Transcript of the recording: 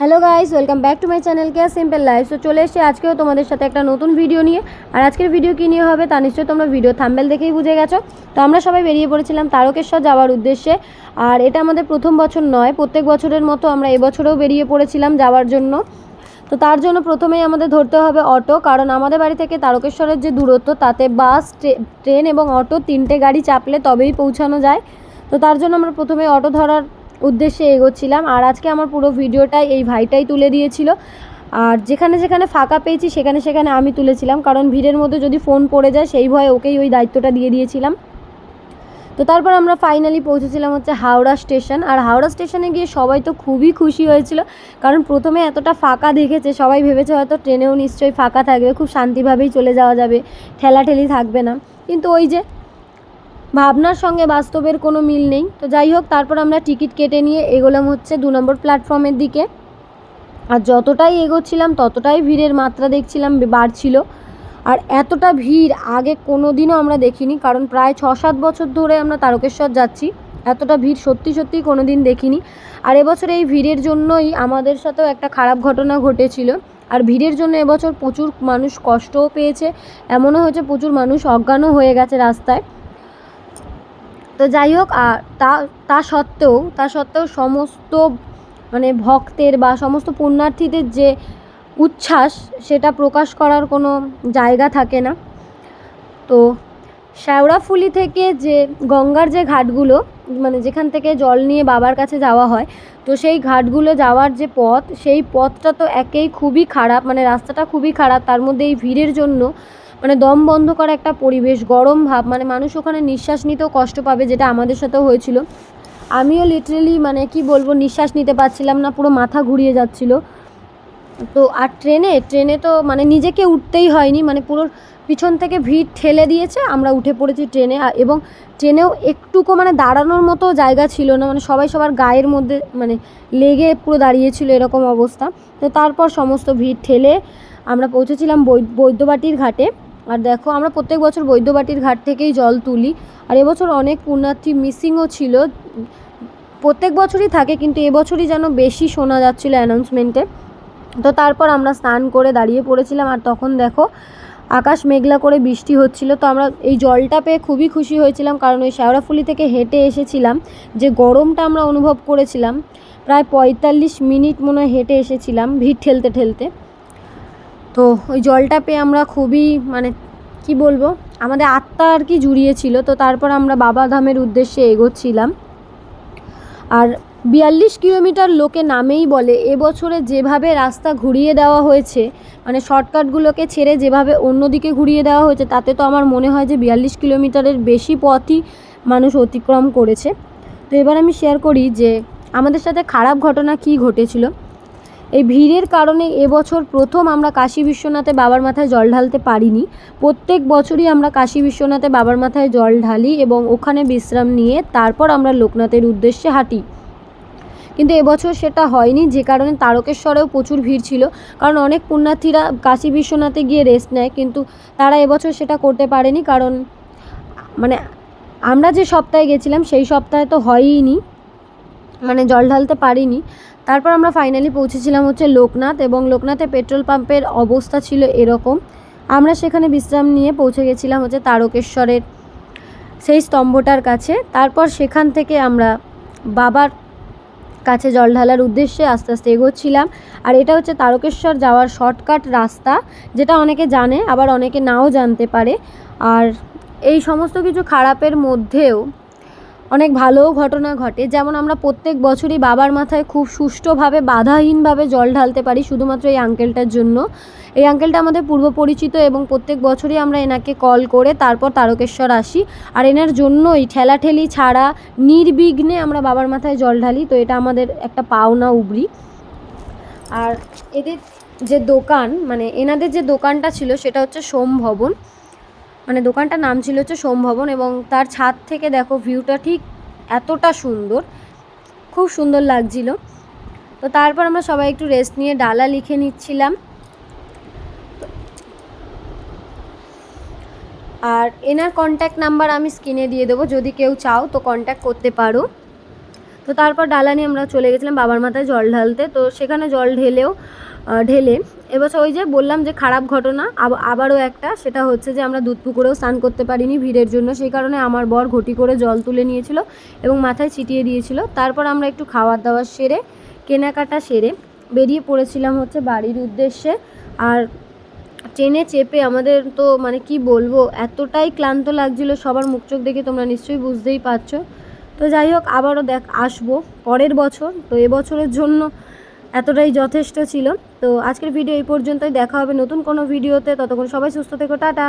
Hello guys welcome back to my channel care simple life so চলে এসেছি আজকেও তোমাদের সাথে একটা নতুন ভিডিও নিয়ে। আর আজকের ভিডিও কী নিয়ে হবে তা নিশ্চয়ই তোমরা ভিডিও থাম্বেল দেখেই বুঝে গেছো। তো আমরা সবাই বেরিয়ে পড়েছিলাম তারকেশ্বর যাওয়ার উদ্দেশ্যে। আর এটা আমাদের প্রথম বছর নয়, প্রত্যেক বছরের মতো আমরা এবছরেও বেরিয়ে পড়েছিলাম যাওয়ার জন্য। তো তার জন্য প্রথমেই আমাদের ধরতে হবে অটো, কারণ আমাদের বাড়ি থেকে তারকেশ্বরের যে দূরত্ব, তাতে বাস ট্রেন এবং অটো তিনটে গাড়ি চাপলে তবেই পৌঁছানো যায়। তো তার জন্য আমরা প্রথমে অটো ধরার উদ্দেশ্যে এগোচ্ছিলাম। আর আজকে আমার পুরো ভিডিওটাই এই ভাইটাই তুলে দিয়েছিল। আর যেখানে যেখানে ফাঁকা পেয়েছি, সেখানে সেখানে আমি তুলেছিলাম। কারণ ভিড়ের মধ্যে যদি ফোন পড়ে যায়, সেই ভয়ে ওকেই ওই দায়িত্বটা দিয়ে দিয়েছিলাম। তো তারপর আমরা ফাইনালি পৌঁছেছিলাম হচ্ছে হাওড়া স্টেশন আর হাওড়া স্টেশনে গিয়ে সবাই তো খুবই খুশি হয়েছিল। কারণ প্রথমে এতটা ফাঁকা দেখেছে, সবাই ভেবেছে হয়তো ট্রেনেও নিশ্চয়ই ফাঁকা থাকবে, খুব শান্তিভাবেই চলে যাওয়া যাবে, ঠেলাঠেলি থাকবে না। কিন্তু ওই যে ভাবনার সঙ্গে বাস্তবের কোনো মিল নেই। তো যাই হোক, তারপর আমরা টিকিট কেটে নিয়ে এগোলাম হচ্ছে দু নম্বর প্ল্যাটফর্মের দিকে। আর যতটাই এগোচ্ছিলাম, ততটাই ভিড়ের মাত্রা দেখছিলাম, বাড়ছিল। আর এতটা ভিড় আগে কোনো দিনও আমরা দেখিনি, কারণ প্রায় ছ সাত বছর ধরে আমরা তারকেশ্বর যাচ্ছি। এতটা ভিড় সত্যি সত্যি কোনো দিন দেখিনি। আর এবছর এই ভিড়ের জন্যই আমাদের সাথেও একটা খারাপ ঘটনা ঘটেছিল। আর ভিড়ের জন্য এবছর প্রচুর মানুষ কষ্টও পেয়েছে। এমনও হয়েছে, প্রচুর মানুষ অজ্ঞানও হয়ে গেছে রাস্তায়। তো যাই হোক, আর তা তা সত্ত্বেও তা সত্ত্বেও সমস্ত মানে ভক্তের বা সমস্ত পুণ্যার্থীদের যে উচ্ছ্বাস, সেটা প্রকাশ করার কোনো জায়গা থাকে না। তো শ্যাওড়াফুলি থেকে যে গঙ্গার যে ঘাটগুলো মানে যেখান থেকে জল নিয়ে বাবার কাছে যাওয়া হয়, তো সেই ঘাটগুলো যাওয়ার যে পথ, সেই পথটা তো একেই খুবই খারাপ মানে রাস্তাটা খুবই খারাপ, তার মধ্যে এই ভিড়ের জন্য মানে দম বন্ধ করা একটা পরিবেশ, গরম ভাব মানে মানুষ ওখানে নিঃশ্বাস নিতেও কষ্ট পাবে, যেটা আমাদের সাথেও হয়েছিল। আমিও লিটারেলি মানে কি বলব, নিঃশ্বাস নিতে পারছিলাম না, পুরো মাথা ঘুরিয়ে যাচ্ছিল। তো আর ট্রেনে ট্রেনে তো মানে নিজেকে উঠতেই হয়নি মানে পুরো পিছন থেকে ভিড় ঠেলে দিয়েছে, আমরা উঠে পড়েছি ট্রেনে। এবং ট্রেনেও একটুকু মানে দাঁড়ানোর মতো জায়গা ছিল না মানে সবাই সবার গায়ের মধ্যে মানে লেগে পুরো দাঁড়িয়েছিল এরকম অবস্থা। তো তারপর সমস্ত ভিড় ঠেলে আমরা পৌঁছেছিলাম বৈদ্যবাটির ঘাটে। আর দেখো, আমরা প্রত্যেক বছর বৈদ্যবাটির ঘাট থেকেই জল তুলি। আর এবছর অনেক পুণ্যার্থী মিসিংও ছিল। প্রত্যেক বছরই থাকে, কিন্তু এবছরই যেন বেশি শোনা যাচ্ছিল অ্যানাউন্সমেন্টে। তো তারপর আমরা স্নান করে দাঁড়িয়ে পড়েছিলাম, আর তখন দেখো, আকাশ মেঘলা করে বৃষ্টি হচ্ছিল। তো আমরা এই জলটা পেয়ে খুবই খুশি হয়েছিলাম, কারণ ওই শ্যাওড়াফুলি থেকে হেঁটে এসেছিলাম। যে গরমটা আমরা অনুভব করেছিলাম, প্রায় পঁয়তাল্লিশ মিনিট মনে হেঁটে এসেছিলাম ভিড় ঠেলতে ঠেলতে। তো ওই জলটা পেয়ে আমরা খুবই মানে কি বলব, আমাদের আত্মা আর কি জুড়িয়েছিল, তো তারপর আমরা বাবা ধামের উদ্দেশ্যে এগোচ্ছিলাম। আর বিয়াল্লিশ কিলোমিটার লোকে নামেই বলে, এবছরে যেভাবে রাস্তা ঘুরিয়ে দেওয়া হয়েছে মানে শর্টকাটগুলোকে ছেড়ে যেভাবে অন্যদিকে ঘুরিয়ে দেওয়া হয়েছে, তাতে তো আমার মনে হয় যে বিয়াল্লিশ কিলোমিটারের বেশি পথই মানুষ অতিক্রম করেছে। তো এবার আমি শেয়ার করি যে আমাদের সাথে খারাপ ঘটনা কী ঘটেছিল। এই ভিড়ের কারণে এবছর প্রথম আমরা কাশী বিশ্বনাথে বাবার মাথায় জল ঢালতে পারিনি। প্রত্যেক বছরই আমরা কাশী বিশ্বনাথে বাবার মাথায় জল ঢালি এবং ওখানে বিশ্রাম নিয়ে তারপর আমরা লোকনাথের উদ্দেশ্যে হাঁটি। কিন্তু এবছর সেটা হয়নি, যে কারণে তারকেশ্বরেও প্রচুর ভিড় ছিল। কারণ অনেক পুণ্যার্থীরা কাশী বিশ্বনাথে গিয়ে রেস্ট নেয়, কিন্তু তারা এবছর সেটা করতে পারেনি কারণ মানে আমরা যে সপ্তাহে গেছিলাম, সেই সপ্তাহে তো হয়ইনি। মানে জল ঢালতে পারিনি। তারপর আমরা ফাইনালি পৌঁছেছিলাম হচ্ছে লোকনাথ এবং লোকনাথে পেট্রোল পাম্পের অবস্থা ছিল এরকম। আমরা সেখানে বিশ্রাম নিয়ে পৌঁছে গেছিলাম হচ্ছে তারকেশ্বরের সেই স্তম্ভটার কাছে। তারপর সেখান থেকে আমরা বাবার কাছে জল ঢালার উদ্দেশ্যে আস্তে আস্তে এগোচ্ছিলাম। আর এটা হচ্ছে তারকেশ্বর যাওয়ার শর্টকাট রাস্তা, যেটা অনেকে জানে, আবার অনেকে নাও জানতে পারে। আর এই সমস্ত কিছু খারাপের মধ্যেও অনেক ভালোও ঘটনা ঘটে। যেমন আমরা প্রত্যেক বছরই বাবার মাথায় খুব সুষ্ঠুভাবে, বাধাহীনভাবে জল ঢালতে পারি শুধুমাত্র এই আঙ্কেলটার জন্য। এই আঙ্কেলটা আমাদের পূর্ব পরিচিত এবং প্রত্যেক বছরই আমরা এনাকে কল করে তারপর তারকেশ্বর আসি। আর এনার জন্যই ঠেলাঠেলি ছাড়া নির্বিঘ্নে আমরা বাবার মাথায় জল ঢালি, তো এটা আমাদের একটা পাওনা উবরি। আর এদের যে দোকান মানে এনাদের যে দোকানটা ছিল সেটা হচ্ছে সোম ভবন। মানে দোকানটার নাম ছিল হচ্ছে সোমভবন এবং তার ছাদ থেকে দেখো ভিউটা ঠিক এতটা সুন্দর, খুব সুন্দর লাগছিল। তো তারপর আমরা সবাই একটু রেস্ট নিয়ে ডালা লিখে নিচ্ছিলাম। আর এনার কন্ট্যাক্ট নাম্বার আমি স্ক্রিনে দিয়ে দেবো, যদি কেউ চাও তো কন্ট্যাক্ট করতে পারো। তো তারপর ডালা নিয়ে আমরা চলে গেছিলাম বাবার মাথায় জল ঢালতে। তো সেখানে জল ঢেলেও ঢেলে এবছর ওই যে বললাম যে খারাপ ঘটনা, আব- আবারও একটা, সেটা হচ্ছে যে আমরা দুধ পুকুরেও স্নান করতে পারিনি ভিড়ের জন্য, সেই কারণে আমার বর ঘটি করে জল তুলে নিয়েছিল এবং মাথায় ছিটিয়ে দিয়েছিল। তারপর আমরা একটু খাওয়ার দাওয়ার সেরে, কেনাকাটা সেরে বেরিয়ে পড়েছিলাম হচ্ছে বাড়ির উদ্দেশ্যে। আর ট্রেনে চেপে আমাদের তো মানে কি বলব, এতটাই ক্লান্ত লাগছিল, সবার মুখ চোখ দেখে তোমরা নিশ্চয়ই বুঝতেই পারছ। তো যাই হোক, আবারও দেখ, আসব পরের বছর। তো এবছরের জন্য এতটাই যথেষ্ট ছিল। তো আজকের ভিডিও এই পর্যন্তই। দেখা হবে নতুন কোনো ভিডিওতে। ততক্ষণ সবাই সুস্থ থেকো। টাটা।